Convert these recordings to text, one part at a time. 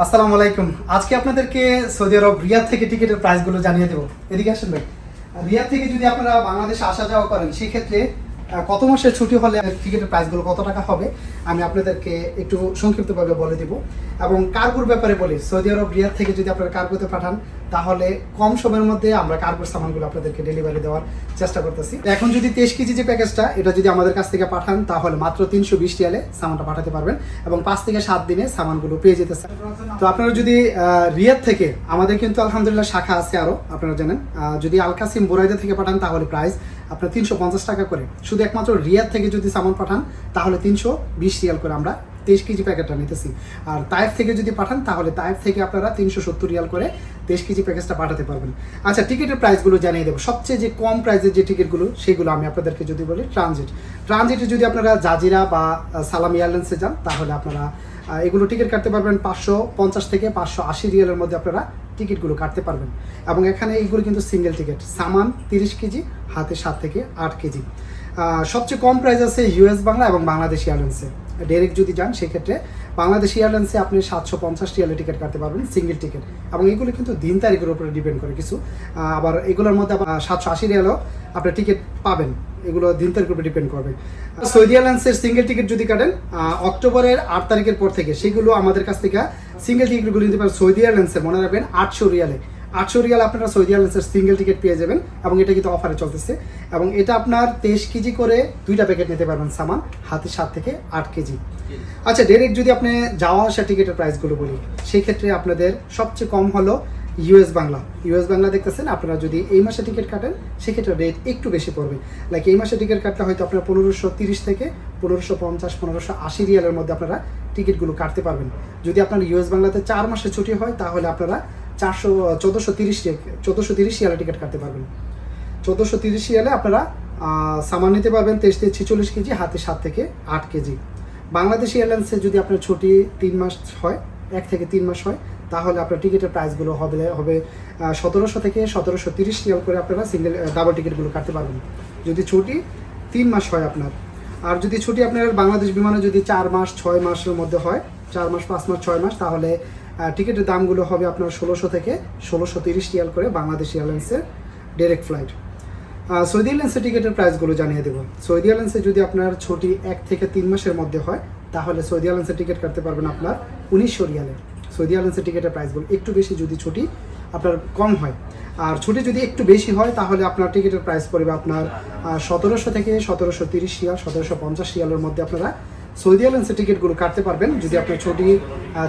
আসসালামু আলাইকুম। আজকে আপনাদেরকে সৌদি আরব রিয়াদ থেকে টিকিটের প্রাইসগুলো জানিয়ে দেবো। এদিকে আসুন ভাই। রিয়াদ থেকে যদি আপনারা বাংলাদেশে আসা যাওয়া করেন, সেক্ষেত্রে কত মাসের ছুটি হলে টিকিটের প্রাইসগুলো কত টাকা হবে, আমি আপনাদেরকে একটু সংক্ষিপ্তভাবে বলে দিব। এবং কার্গোর ব্যাপারে বলি, সৌদি আরব রিয়াদ থেকে যদি আপনারা কার্গোতে পাঠান তাহলে কম সময়ের মধ্যে আমরা কার্গোর সামানগুলো আপনাদেরকে ডেলিভারি দেওয়ার চেষ্টা করতেছি। এখন যদি তেইশ কেজি যে প্যাকেজটা এটা যদি আমাদের কাছ থেকে পাঠান, তাহলে মাত্র তিনশো বিশ রিয়ালে সামানটা পাঠাতে পারবেন এবং পাঁচ থেকে সাত দিনে সামানগুলো পেয়ে যেতেছে তো আপনারা যদি রিয়াদ থেকে, আমাদের কিন্তু আলহামদুলিল্লাহ শাখা আছে আরও আপনারা জানেন যদি আলকাসিম বোরাইদা থেকে পাঠান, তাহলে প্রাইস আপনার তিনশো পঞ্চাশ টাকা করে। শুধু একমাত্র রিয়াদ থেকে যদি সামান পাঠান, তাহলে তিনশো বিশ রিয়াল করে আমরা তেইশ কেজি প্যাকেটটা নিতেছি। আর তাইফ থেকে যদি পাঠান, তাহলে তাইফ থেকে আপনারা তিনশো সত্তর রিয়াল করে তেইশ কেজি প্যাকেজটা পাঠাতে পারবেন। আচ্ছা টিকিটের প্রাইসগুলো জানিয়ে দেবো। সবচেয়ে যে কম প্রাইসের যে টিকিটগুলো সেগুলো আমি আপনাদেরকে যদি বলি ট্রানজিট ট্রানজিটে যদি আপনারা জাজিরা বা সালাম এয়ারলাইন্সে যান, তাহলে আপনারা এগুলো টিকিট কাটতে পারবেন পাঁচশো পঞ্চাশ থেকে পাঁচশো আশি রিয়ালের মধ্যে আপনারা টিকিটগুলো কাটতে পারবেন। এবং এখানে এইগুলো কিন্তু সিঙ্গেল টিকিট সামান তিরিশ কেজি, হাতে সাত থেকে আট কেজি। সবচেয়ে কম প্রাইস আছে ইউএস বাংলা এবং বাংলাদেশ এয়ারলাইন্সে ডাইরেক্ট যদি যান, সেক্ষেত্রে বাংলাদেশ এয়ারলাইন্সে আপনি সাতশো পঞ্চাশ রিয়ালে টিকিট কাটতে পারবেন সিঙ্গেল টিকিট এবং এগুলো কিন্তু দিন তারিখের উপরে ডিপেন্ড করে কিছু। আবার এগুলোর মধ্যে আবার সাতশো আশি রিয়ালও আপনি টিকিট পাবেন। এগুলো দিন তারিখের উপরে ডিপেন্ড করবে। সৌদি এয়ারলাইন্সের সিঙ্গেল টিকিট যদি কাটেন অক্টোবরের আট তারিখের পর থেকে, সেগুলো আমাদের কাছ থেকে সিঙ্গেল টিকিটগুলো নিতে পারেন সৌদি এয়ারলাইন্সের মনে রাখবেন আটশো রিয়ালে। আটশো রিয়াল আপনারা সৌদি এয়ারলাইন্সের সিঙ্গেল টিকিট পেয়ে যাবেন এবং এটা কিন্তু অফারে চলতেছে। এবং এটা আপনার তেইশ কেজি করে দুইটা প্যাকেট নিতে পারবেন সামান, হাতে সাত থেকে আট কেজি। আচ্ছা ডাইরেক্ট যদি আপনি যাওয়া আসা টিকিটের প্রাইসগুলো বলি সেই ক্ষেত্রে আপনাদের সবচেয়ে কম হলো ইউএস বাংলা। ইউএস বাংলা দেখতেছেন, আপনারা যদি এই মাসে টিকিট কাটেন, সেক্ষেত্রে রেট একটু বেশি পড়বে। লাইক এই মাসে টিকিট কাটতে হয়তো আপনার পনেরোশো তিরিশ থেকে পনেরোশো পঞ্চাশ, পনেরোশো আশি রিয়ালের মধ্যে আপনারা টিকিটগুলো কাটতে পারবেন। যদি আপনার ইউএস বাংলাতে চার মাসের ছুটি হয়, তাহলে আপনারা চারশো, চোদ্দোশো তিরিশ চোদ্দোশো তিরিশ রিয়ালে টিকিট কাটতে পারবেন। চোদ্দোশো তিরিশ রিয়ালে আপনারা সামান নিতে পারবেন তেইশ থেকে ছেচল্লিশ কেজি, হাতে সাত থেকে আট কেজি। বাংলাদেশ এয়ারলাইন্সে যদি আপনার ছুটি তিন মাস হয়, এক থেকে তিন মাস হয়, তাহলে আপনার টিকিটের প্রাইসগুলো হবে হবে সতেরোশো থেকে সতেরোশো তিরিশ রিয়াল করে আপনারা সিঙ্গেল ডাবল টিকিটগুলো কাটতে পারবেন। যদি ছুটি তিন মাস হয় আপনার। আর যদি ছুটি আপনার বাংলাদেশ বিমানে যদি চার মাস, ছয় মাসের মধ্যে হয়, চার মাস, পাঁচ মাস, ছয় মাস, তাহলে টিকিটের দামগুলো হবে আপনার ষোলোশো থেকে ষোলোশো তিরিশ রিয়াল করে বাংলাদেশ এয়ারলাইন্সের ডাইরেক্ট ফ্লাইট সৌদি এয়ারলাইন্সের টিকিটের প্রাইসগুলো জানিয়ে দেবো। সৌদি এয়ারলাইন্সে যদি আপনার ছুটি এক থেকে তিন মাসের মধ্যে হয়, তাহলে সৌদি এয়ারলাইন্সের টিকিট কাটতে পারবেন আপনার উনিশশো রিয়ালে সৌদি এয়ারলাইন্সের টিকিটের প্রাইসগুলো একটু বেশি যদি ছুটি আপনার কম হয়। আর ছুটি যদি একটু বেশি হয়, তাহলে আপনার টিকিটের প্রাইস পড়বে আপনার সতেরোশো থেকে সতেরোশো তিরিশ রিয়াল, সতেরোশো পঞ্চাশ রিয়ালের মধ্যে আপনারা সৌদি এয়ারলাইন্সের টিকিটগুলো কাটতে পারবেন। যদি আপনার ছুটি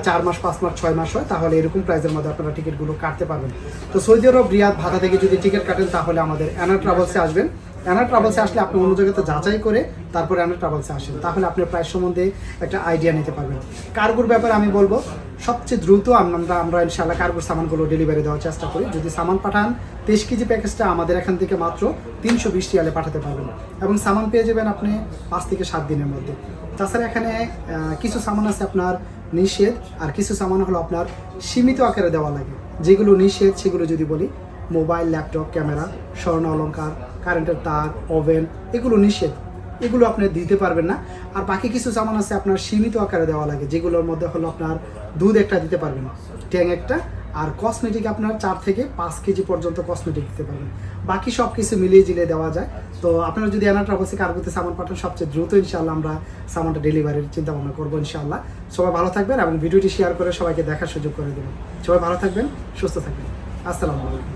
চার মাস, পাঁচ মাস, ছয় মাস হয়, তাহলে এরকম প্রাইসের মধ্যে আপনারা টিকিটগুলো কাটতে পারবেন। তো সৌদি আরব, রিয়াদ, ভাতা থেকে যদি টিকিট কাটেন, তাহলে আমাদের অ্যানা ট্রাভেলসে আসবেন। অ্যানা ট্রাভেলসে আসলে আপনি অন্য জায়গাতে যাচাই করে তারপরে অ্যানা ট্রাভেলসে আসেন। তাহলে আপনার প্রাইস সম্বন্ধে একটা আইডিয়া নিতে পারবেন। কার্গোর ব্যাপারে আমি বলব, সবচেয়ে দ্রুত আমরা আমরা ইনশাআল্লাহ কার্গোর সামানগুলো ডেলিভারি দেওয়ার চেষ্টা করি। যদি সামান পাঠান, তেইশ কেজি প্যাকেজটা আমাদের এখান থেকে মাত্র তিনশো বিশ রিয়ালে পাঠাতে পারবেন। এবং সামান পেয়ে যাবেন আপনি পাঁচ থেকে সাত দিনের মধ্যে। তাছাড়া এখানে কিছু সামান আছে আপনার নিষেধ, আর কিছু সামান হলো আপনার সীমিত আকারে দেওয়া লাগে। যেগুলো নিষেধ, সেগুলো যদি বলি, মোবাইল ল্যাপটপ ক্যামেরা স্বর্ণ অলংকার কারেন্টের তার, ওভেন, এগুলো নিষেধ। এগুলো আপনি দিতে পারবেন না। আর বাকি কিছু সামান আছে আপনার সীমিত আকারে দেওয়া লাগে, যেগুলোর মধ্যে হলো আপনার দুধ একটা দিতে পারবেন, ট্যাং একটা, আর কসমেটিক আপনার চার থেকে পাঁচ কেজি পর্যন্ত কসমেটিক দিতে পারবেন। বাকি সব কিছু মিলিয়ে জিলিয়ে দেওয়া যায়। তো আপনারা যদি অ্যানা ট্রাভেলসে কার্গোতে সামান পাঠান, সবচেয়ে দ্রুত ইনশাআল্লাহ আমরা সামানটা ডেলিভারির চিন্তা ভাবনা করব ইনশাআল্লাহ। সবাই ভালো থাকবেন এবং ভিডিওটি শেয়ার করে সবাইকে দেখার সুযোগ করে দেবেন। সবাই ভালো থাকবেন, সুস্থ থাকবেন। আসসালামু আলাইকুম।